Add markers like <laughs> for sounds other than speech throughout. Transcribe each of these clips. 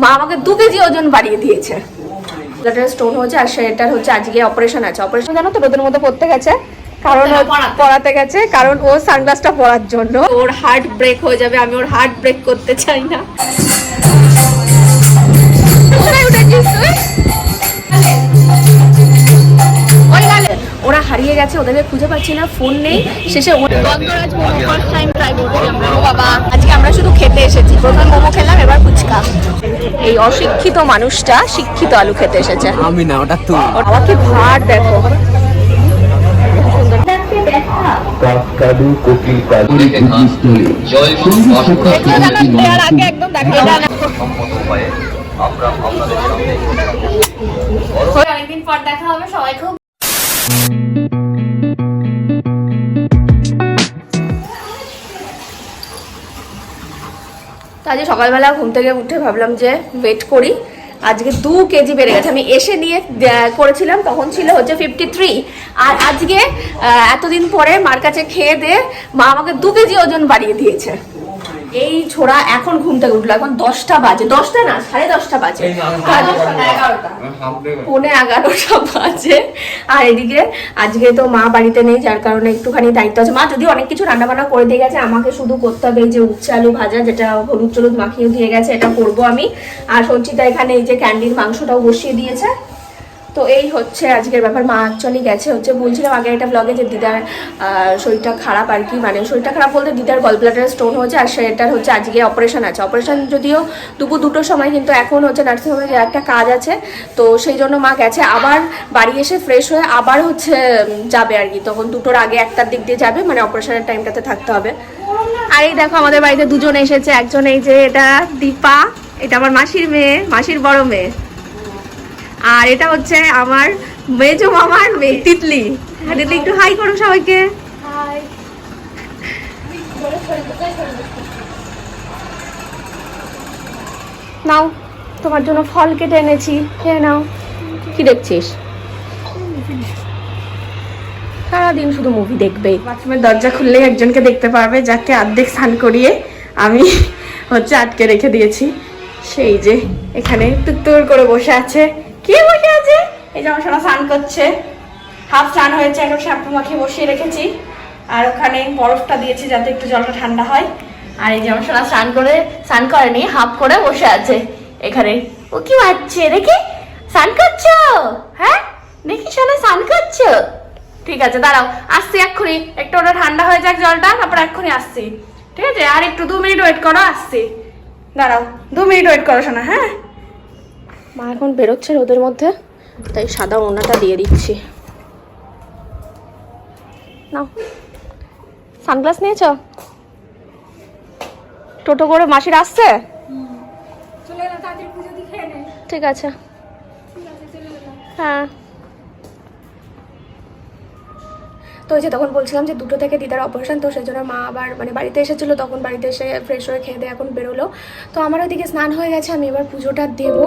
মা আমাকে দু কেজি ওজন বাড়িয়ে দিয়েছে। স্টোন হচ্ছে আর সেটার হচ্ছে আজকে অপারেশন আছে। অপারেশন জানো তো রোদের মধ্যে পড়তে গেছে। কারণ ও পড়াতে। গেছে কারণ ও সানগ্লাসটা পরার জন্য। ওর হার্ট ব্রেক হয়ে যাবে আমি ওর হার্ট ব্রেক করতে চাই না। কোথায় উঠেছিস তুই? ওরা হারিয়ে গেছে ওদেরকে খুঁজে পাচ্ছি না ফোন নেই। শেষে ও- গন্ধরাজ মোমো ফার্স্ট টাইম ট্রাই করছি আমরা। ও বাবা আজকে আমরা শুধু খেতে এসেছি। প্রথম মোমো খেলাম এবার ফুচকা। এই অশিক্ষিত মানুষটা শিক্ষিত আলু খেতে এসেছে। আমি না ওটা তুই। ওর বাবা কি ভার দেখো। একদম অনেকদিন পর দেখা হবে সবাই খুব আজকে সকালবেলা ঘুম থেকে উঠে ভাবলাম যে ওয়েট করি। আজকে দু কেজি বেড়ে গেছে। আমি এসে নিয়ে করেছিলাম, তখন ছিল হচ্ছে ফিফটি থ্রি আর আজকে এতদিন পরে মার কাছে খেয়ে দিয়ে মা আমাকে দু কেজি ওজন বাড়িয়ে দিয়েছে। এই ছোড়া এখন ঘুম থেকে উঠল এখন দশটা বাজে। দশটা না সাড়ে দশটা বাজে। পৌনে এগারোটা বাজে। আর এদিকে আজকে তো মা বাড়িতে নেই যার কারণে একটুখানি দায়িত্ব আছে। মা যদি অনেক কিছু রান্না বান্না করে দিয়ে গেছে আমাকে শুধু করতে হবে যে উচ্ছে আলু ভাজা যেটা হলুদ টলুদ মাখিয়ে দিয়ে গেছে এটা করব আমি। আর সঞ্চিতা এখানে এই যে ক্যান্ডির মাংসটাও বসিয়ে দিয়েছে। তো এই হচ্ছে আজকের ব্যাপার। মা অ্যাকচুয়ালি গেছে হচ্ছে, বলছিলাম আগে একটা ব্লগে যে দিদার শরীরটা খারাপ আর কি মানে শরীরটা খারাপ বলতে দিদার গল ব্লাডার স্টোন হয়েছে আর সেটার হচ্ছে আজকে অপারেশন আছে। অপারেশন যদিও দুপুর দুটোর সময়, কিন্তু এখন হচ্ছে নার্সিংহোমে যে একটা কাজ আছে। তো সেই জন্য মা গেছে, আবার বাড়ি এসে ফ্রেশ হয়ে আবার হচ্ছে যাবে আর কি। তখন দুটোর আগে একটার দিক দিয়ে যাবে মানে অপারেশনের টাইমটাতে থাকতে হবে। আর এই দেখো, আমাদের বাড়িতে দুজন এসেছে। একজন এই যে এটা দীপা, এটা আমার মাসির মেয়ে, মাসির বড় মেয়ে। আর এটা হচ্ছে আমার মেজো মামার মেয়ে তিতলি। তিতলি একটু হাই করো সবাইকে। নাও তোমার জন্য ফল কেটে এনেছি খেয়ে নাও। কি দেখছিস? সারাদিন শুধু মুভি দেখবে। বাথরুমের দরজা খুললেই একজনকে দেখতে পারবে যাকে অর্ধেক স্নান করিয়ে আমি হচ্ছে আটকে রেখে দিয়েছি। সেই যে এখানে তুত্তুর করে বসে আছে। কে বসে আছে? এই যে আমার সোনা স্নান করছে। হাফ স্নান হয়েছে, এখন শ্যাম্পু মাখিয়ে বসিয়ে রেখেছি। আর ওখানে বরফটা দিয়েছি যাতে একটু জলটা ঠান্ডা হয়। আর এই যে আমার সোনা স্নান করে, স্নান করেনি, হাফ করে বসে আছে এখানে। ও কি বাচ্চে দেখি। স্নান করছ? হ্যাঁ? দেখি সোনা, স্নান করছ? ঠিক আছে, দাঁড়াও। আসছি এক্ষুনি। একটু ওটা ঠান্ডা হয়ে যাক জলটা, তারপর এক্ষুনি আসছি। ঠিক আছে? আর একটু দু মিনিট ওয়েট করো, আসছি। দাঁড়াও। দু মিনিট ওয়েট করো শোনা হ্যাঁ? মা এখন বেরোচ্ছে রোদের মধ্যে তাই সাদা ওনাটা দিয়ে দিচ্ছি। না সানগ্লাস নিয়েছ? টোটো করে মাসির আসছে? ঠিক আছে। হ্যাঁ। তো ওই যে তখন বলছিলাম যে দুটো থেকে দিদার অপারেশন তো সেই জন্য মা আবার মানে বাড়িতে এসেছিল, তখন বাড়িতে এসে ফ্রেশ হয়ে খেয়ে দিয়ে এখন বেরোলো। তো আমার ওইদিকে স্নান হয়ে গেছে, আমি এবার পুজোটা দেবো।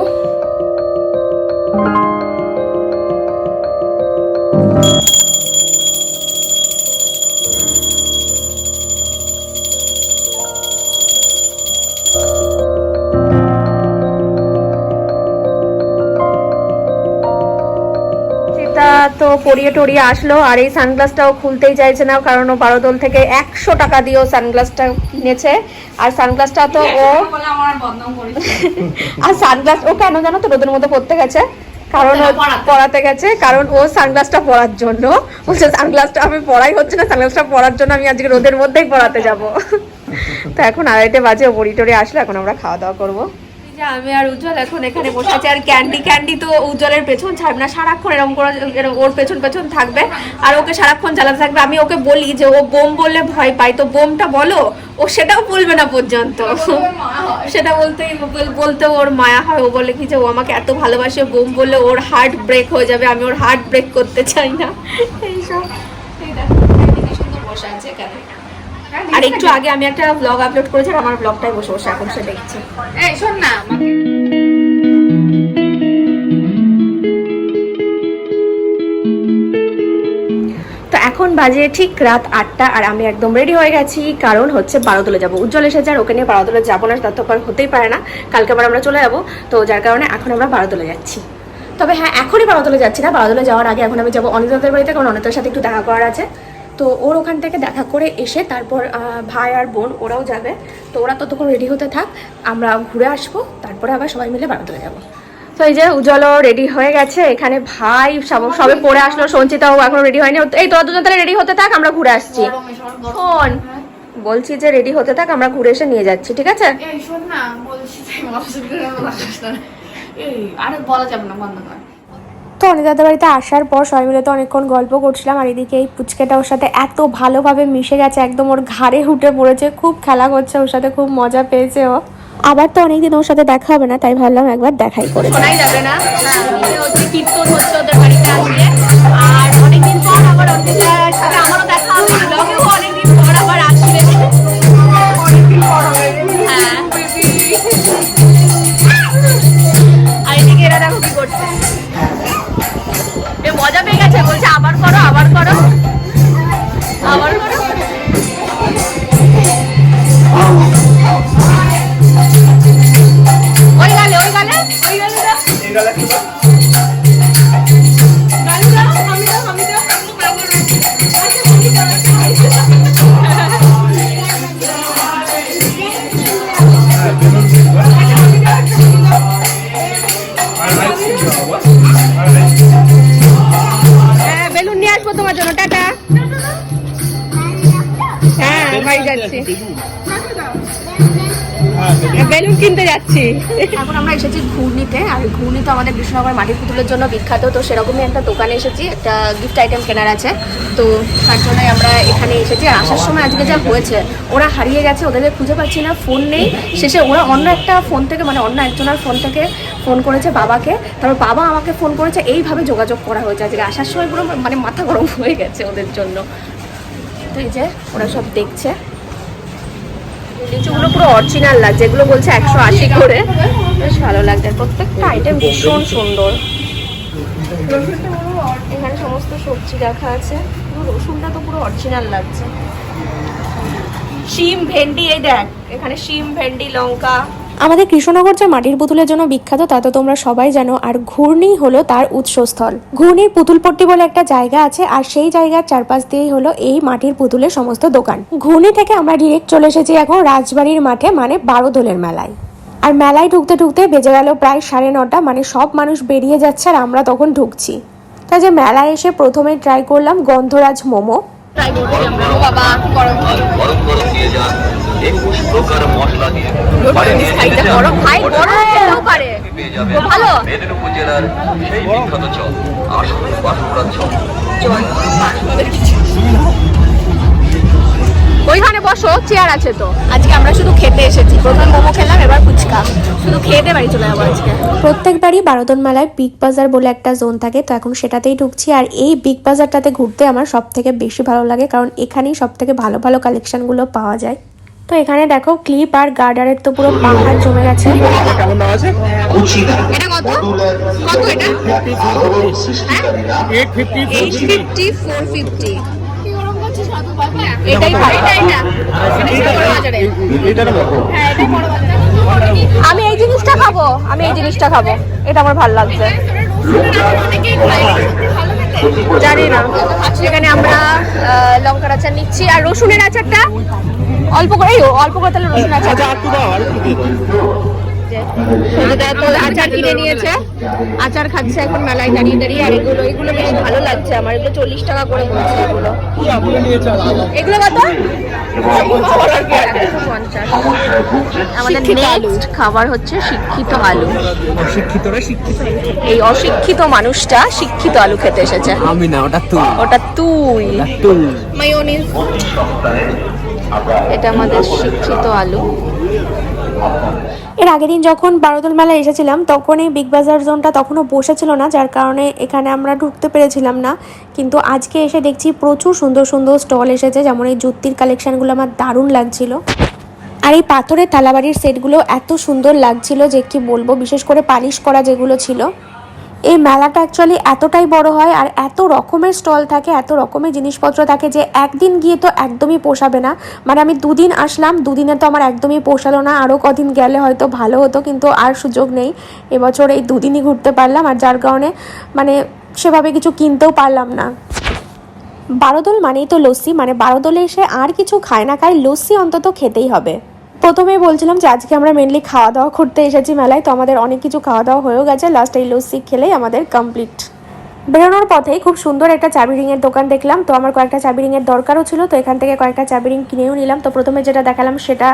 তো পরিয়ে টরিয়ে আসলো আর এই সানগ্লাসটাও খুলতেই চাইছে না কারণ ও বারোদল থেকে একশো টাকা দিয়েও সানগ্লাসটা কিনেছে। আর সানগ্লাসটা তো ও <laughs> আর সানগ্লাস ও কেন জানো তো রোদের মধ্যে পড়তে গেছে? কারণ ও পড়াতে গেছে। কারণ ও সানগ্লাসটা পরার জন্য। বলছে সানগ্লাসটা আমি পড়াই হচ্ছে না সানগ্লাসটা পরার জন্য আমি আজকে রোদের মধ্যেই পড়াতে যাব। <laughs> তো এখন আড়াইটে বাজে ও বড়ি টরি আসলে এখন আমরা খাওয়া দাওয়া করব। আমি আর উজ্জ্বল এখন এখানে বসে আছি আর ক্যান্ডি ক্যান্ডি তো উজ্জ্বলের পেছন ছাড়বে না সারাক্ষণ এরকম করে ওর পেছন পেছন থাকবে আর ওকে সারাক্ষণ চালাতে থাকবে আমি ওকে বলি যে ও বোম বললে ভয় পায় তো বোমটা বলো ও সেটাও বলবে না পর্যন্ত সেটা বলতেই বল- বলতে ওর মায়া হয় ও বলে কি যে ও আমাকে এত ভালোবাসে বোম বললে ওর হার্ট ব্রেক হয়ে যাবে আমি ওর হার্ট ব্রেক করতে চাই না এইসব বসে আছে এখানে আর একটু আগে আমি একটা ব্লগ আপলোড করেছি আমার ব্লগটাই বসে বসে এখন সে দেখছে। এই শোন না তো এখন বাজে ঠিক রাত আটটা আর আমি একদম রেডি হয়ে গেছি কারণ হচ্ছে বারোতলে যাব। উজ্জ্বল এসেছে আর ওকে নিয়ে বারোতলে যাব না তার তো হতেই পারে না। কালকে আবার আমরা চলে যাব তো যার কারণে এখন আমরা বারোতলে যাচ্ছি। তবে হ্যাঁ এখনই বারোতলে যাচ্ছি না বারোতলে যাওয়ার আগে এখন আমি যাব অনিতাদের বাড়িতে কারণ অনিতার সাথে একটু দেখা করার আছে। তো ওর ওখান থেকে দেখা করে এসে তারপর ভাই আর বোন ওরাও যাবে। তো ওরা ততক্ষণ রেডি হতে থাক আমরা ঘুরে আসব তারপরে আবার সবাই মিলে বারোতলে যাব। তো এই যে উজ্জ্বলও রেডি হয়ে গেছে এখানে ভাই সব- সবে পড়ে আসলো সঞ্চিতাও এখনও রেডি হয়নি। এই তোরা দুজন তাহলে রেডি হতে থাক আমরা ঘুরে আসছি। শোন বলছি যে রেডি হতে থাক আমরা ঘুরে এসে নিয়ে যাচ্ছি ঠিক আছে? এই শোন না বলছি যে অসুবিধা এই আরে বলা যাবে না বন্ধ কর। তো অনিদাদের বাড়িতে আসার পর সবাই মিলে তো অনেকক্ষণ গল্প করছিলাম, আর এদিকে এই পুচকেটা ওর সাথে এত ভালোভাবে মিশে গেছে, একদম ওর ঘাড়ে উঠে পড়েছে, খুব খেলা করছে, ওর সাথে খুব মজা পেয়েছে ও। আবার তো অনেকদিন ওর সাথে দেখা হবে না, তাই ভাবলাম একবার দেখাই করে শোনাই যাবে না। কীর্তন হচ্ছে ওদের বাড়িতে আর অনেকদিন পর আবার সাথে আমারও দেখা হবে, ব্লগেও অনেকদিন পর আবার আসবে। হ্যাঁ। আর এদিকে এরা দেখো করছে। যাচ্ছি। বেলুন কিনতে যাচ্ছি। এখন আমরা এসেছি ঘূর্ণিতে আর ঘূর্ণি তো আমাদের মাটির পুতুলের জন্য বিখ্যাত তো সেরকমই একটা দোকানে এসেছি একটা গিফট আইটেম কেনার আছে। তো তার জন্যই আমরা এখানে এসেছি আর আসার সময় আজকে যা হয়েছে ওরা হারিয়ে গেছে ওদেরকে খুঁজে পাচ্ছি না ফোন নেই। শেষে ওরা অন্য একটা ফোন থেকে মানে অন্য একজনের ফোন থেকে ফোন করেছে বাবাকে। তারপর বাবা আমাকে ফোন করেছে এইভাবে যোগাযোগ করা হয়েছে আজকে। আসার সময় পুরো মানে মাথা গরম হয়ে গেছে ওদের জন্য। তো এই যে ওরা সব দেখছে। লিচুগুলো পুরো অরিজিনাল লাগছে এগুলো বলছে একশো আশি করে। বেশ ভালো লাগছে। প্রত্যেকটা আইটেম ভীষণ সুন্দর। এখানে সমস্ত সবজি রাখা আছে। রসুনটা তো পুরো অরিজিনাল লাগছে। শিম, ভেন্ডি, এই দেখ, এখানে শিম, ভেন্ডি, লঙ্কা আমাদের কৃষ্ণনগর যে মাটির পুতুলের জন্য বিখ্যাত, তা তো তোমরা সবাই জানো। আর ঘূর্ণি হলো তার উৎসস্থল। ঘূর্ণির পুতুলপট্টি বলে একটা জায়গা আছে, আর সেই জায়গার চারপাশ দিয়েই হলো এই মাটির পুতুলের সমস্ত দোকান। ঘূর্ণি থেকে আমরা ডিরেক্ট চলে এসেছি এখন রাজবাড়ির মাঠে মানে বারোদোলের মেলায়। আর মেলায় ঢুকতে ঢুকতে বেজে গেল প্রায় সাড়ে নটা মানে সব মানুষ বেরিয়ে যাচ্ছে আর আমরা তখন ঢুকছি। তাই যে মেলায় এসে প্রথমে ট্রাই করলাম গন্ধরাজ মোমো। ট্রাই করছি আমরা। ও বাবা গরম। গরম গরম দিয়ে যান একুশ প্রকার মশলা দিয়ে। সাইডটা গরম ভাই গরম খেতেও পারে। ভালো। মেদিনীপুর জেলার সেই বিখ্যাত চপ। আসুন বাঁকুড়ার চপ। ওইখানে বসো চেয়ার আছে তো। আজকে আমরা শুধু খেতে এসেছি। প্রথম মোমো খেলাম এবার ফুচকা। শুধু দিয়ে বাড়ি চলে যাব আজকে। প্রত্যেকবারই বারোদন মেলায় বিগ বাজার বলে একটা জোন থাকে তো এখন সেটাতেই ঢুকছি। আর এই বিগ বাজারটাতে ঘুরতে আমার সব থেকে বেশি ভালো লাগে কারণ এখানেই সব থেকে ভালো ভালো কালেকশনগুলো পাওয়া যায়। তো এখানে দেখো ক্লিপ আর গার্ডারের তো পুরো পাহাড় জমে গেছে। এটা কত? কত এটা এইট ফিফটি ফোর ফিফটি এটাই ভালো। আমি এই জিনিসটা খাব আমি এই জিনিসটা খাব। এটা আমার ভালো লাগছে। জানি না। এখানে আমরা লঙ্কার আচার নিচ্ছি। আর রসুনের আচারটা অল্প করে এই অল্প করে তাহলে রসুন আচার। তো আচার কিনে নিয়েছে। আচার খাচ্ছে এখন মেলায় দাঁড়িয়ে দাঁড়িয়ে আর এগুলো এগুলো বেশ ভালো লাগছে আমার। এগুলো চল্লিশ টাকা করে বলছে এগুলো। এগুলো কত? আমাদের নেক্সট খাবার হচ্ছে শিক্ষিত আলু। শিক্ষিত। এই অশিক্ষিত মানুষটা শিক্ষিত আলু খেতে এসেছে। আমি না ওটা তুই। ওটা তুই। তুই। মায়োনিজ এটা আমাদের শিক্ষিত আলু। এর আগের দিন যখন বারোদল মেলায় এসেছিলাম, তখন এই বিগ বাজার জোনটা তখনও বসে ছিল না, যার কারণে এখানে আমরা ঢুকতে পেরেছিলাম না। কিন্তু আজকে এসে দেখছি প্রচুর সুন্দর সুন্দর স্টল এসেছে, যেমন এই জুতির কালেকশানগুলো আমার দারুণ লাগছিল। আর এই পাথরের থালাবাড়ির সেটগুলো এত সুন্দর লাগছিল যে কি বলব, বিশেষ করে পালিশ করা যেগুলো ছিল। এই মেলাটা অ্যাকচুয়ালি এতটাই বড় হয় আর এত রকমের স্টল থাকে, এত রকমের জিনিসপত্র থাকে যে একদিন গিয়ে তো একদমই পোষাবে না। মানে আমি দুদিন আসলাম, দুদিনে তো আমার একদমই পোষালো না। আরও কদিন গেলে হয়তো ভালো হতো, কিন্তু আর সুযোগ নেই। এবছর এই দুদিনই ঘুরতে পারলাম আর যার কারণে মানে সেভাবে কিছু কিনতেও পারলাম না। বারোদল মানেই তো লস্যি মানে বারোদলে এসে আর কিছু খায় না খায় লস্যি অন্তত খেতেই হবে। প্রথমেই বলছিলাম যে আজকে আমরা মেনলি খাওয়া দাওয়া করতে এসেছি মেলায়, তো আমাদের অনেক কিছু খাওয়া দাওয়া হয়েও গেছে। লাস্ট এই লস্যি খেলেই আমাদের কমপ্লিট বেরোনোর পথেই খুব সুন্দর একটা চাবি রিংয়ের দোকান দেখলাম। তো আমার কয়েকটা চাবি রিংয়ের দরকারও ছিল, তো এখান থেকে কয়েকটা চাবি রিং কিনেও নিলাম। তো প্রথমে যেটা দেখালাম সেটা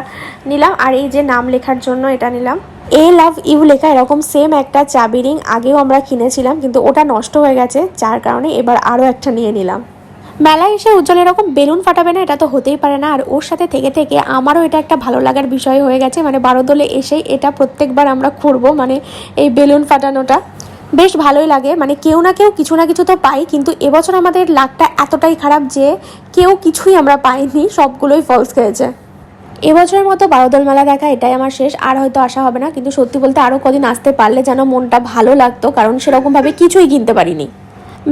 নিলাম, আর এই যে নাম লেখার জন্য এটা নিলাম। এ লাভ ইউ লেখা এরকম সেম একটা চাবি রিং আগেও আমরা কিনেছিলাম, কিন্তু ওটা নষ্ট হয়ে গেছে, যার কারণে এবার আরও একটা নিয়ে নিলাম। মেলায় এসে উজ্জ্বল এরকম বেলুন ফাটাবে না, এটা তো হতেই পারে না। আর ওর সাথে থেকে থেকে আমারও এটা একটা ভালো লাগার বিষয় হয়ে গেছে। মানে বারোদলে এসেই এটা প্রত্যেকবার আমরা করব মানে এই বেলুন ফাটানোটা। বেশ ভালোই লাগে। মানে কেউ না কেউ কিছু না কিছু তো পাই, কিন্তু এবছর আমাদের লাকটা এতটাই খারাপ যে কেউ কিছুই আমরা পাইনি, সবগুলোই ফলস খেয়েছে। এবছরের মতো বারোদল মেলা দেখা, এটাই আমার শেষ। আর হয়তো আসা হবে না, কিন্তু সত্যি বলতে আরও কদিন আসতে পারলে যেন মনটা ভালো লাগতো, কারণ সেরকমভাবে কিছুই কিনতে পারিনি।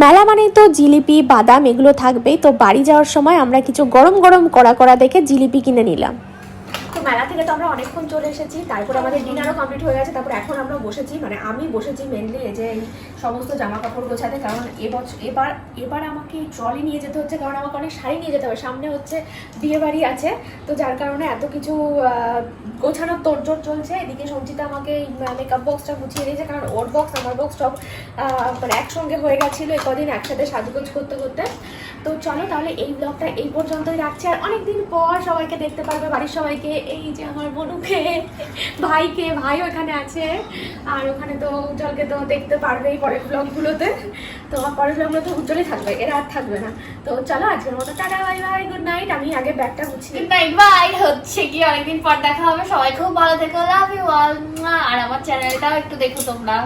মেলা মানে তো জিলিপি, বাদাম এগুলো থাকবেই তো বাড়ি যাওয়ার সময় আমরা কিছু গরম গরম কড়া করা দেখে জিলিপি কিনে নিলাম। তো মেলা থেকে তো আমরা অনেকক্ষণ চলে এসেছি, তারপর আমাদের ডিনারও কমপ্লিট হয়ে গেছে, তারপর এখন আমরা বসেছি। মানে আমি বসেছি মেনলি এই যে সমস্ত জামা কাপড় গোছাতে কারণ এবছর, এবার এবার আমাকে ট্রলি নিয়ে যেতে হচ্ছে, কারণ আমাকে অনেক শাড়ি নিয়ে যেতে হবে। সামনে হচ্ছে বিয়ে বাড়ি আছে, তো যার কারণে এত কিছু গোছানোর তোড়জোড় চলছে। এদিকে সঞ্চিতা আমাকে মেকআপ বক্সটা গুছিয়ে দিয়েছে, কারণ ওর বক্স আমার বক্স সব মানে একসঙ্গে হয়ে গেছিল এই কদিন একসাথে সাজগোজ করতে করতে। তো চলো তাহলে এই ব্লগটা এই পর্যন্তই রাখছি। আর অনেকদিন পর সবাইকে দেখতে পারবে, বাড়ির সবাইকে। এই যে আমার বনুকে ভাইকে ভাই ওখানে আছে। আর ওখানে তো উজ্জ্বলকে তো দেখতে পারবেই পরের ব্লগগুলোতে তো পরের ব্লগগুলোতে উজ্জ্বলই থাকবে, এরা আর থাকবে না। তো চলো আজকের মতো tata bye bye good night আমি আগে ব্যাগটা বুঝি গুড নাইট বাই হচ্ছে কি, অনেকদিন পর দেখা হবে। সবাই খুব ভালো থেকো। লাভ ইউ অল আর আমার চ্যানেলটাও একটু দেখো তোমরা।